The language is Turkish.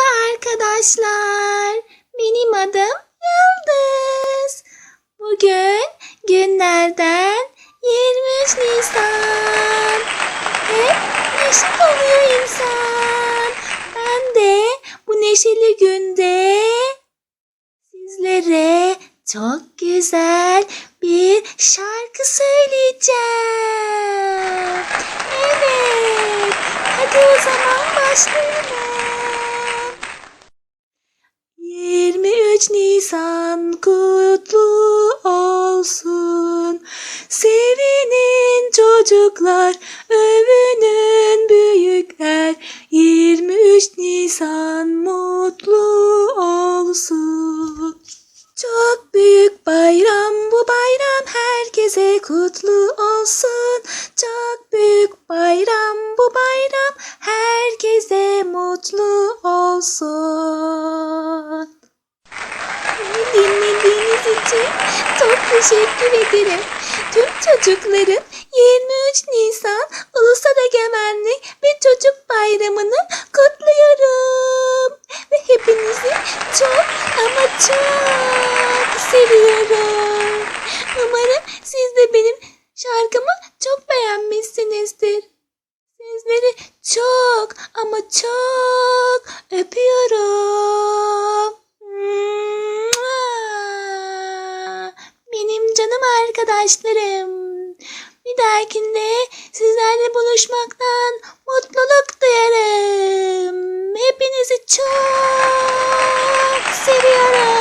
Merhaba arkadaşlar. Benim adım Yıldız. Bugün günlerden 23 Nisan. Hep neşe oluyor insan. Ben de bu neşeli günde sizlere çok güzel bir şarkı söyleyeceğim. Evet. Hadi o zaman başlayalım. Nisan kutlu olsun. Sevinin çocuklar, övünün büyükler. 23 Nisan mutlu olsun. Çok büyük bayram bu bayram herkese kutlu olsun. Çok büyük bayram bu bayram herkese mutlu olsun. İçin çok teşekkür ederim. Tüm çocukların 23 Nisan Ulusal Egemenlik ve Çocuk Bayramı'nı kutluyorum. Ve hepinizi çok ama çok seviyorum. Umarım siz de benim şarkımı çok beğenmişsinizdir. Sizleri çok ama çok öpüyorum. Benim canım arkadaşlarım. Bir dahakinde sizlerle buluşmaktan mutluluk duyarım. Hepinizi çok seviyorum.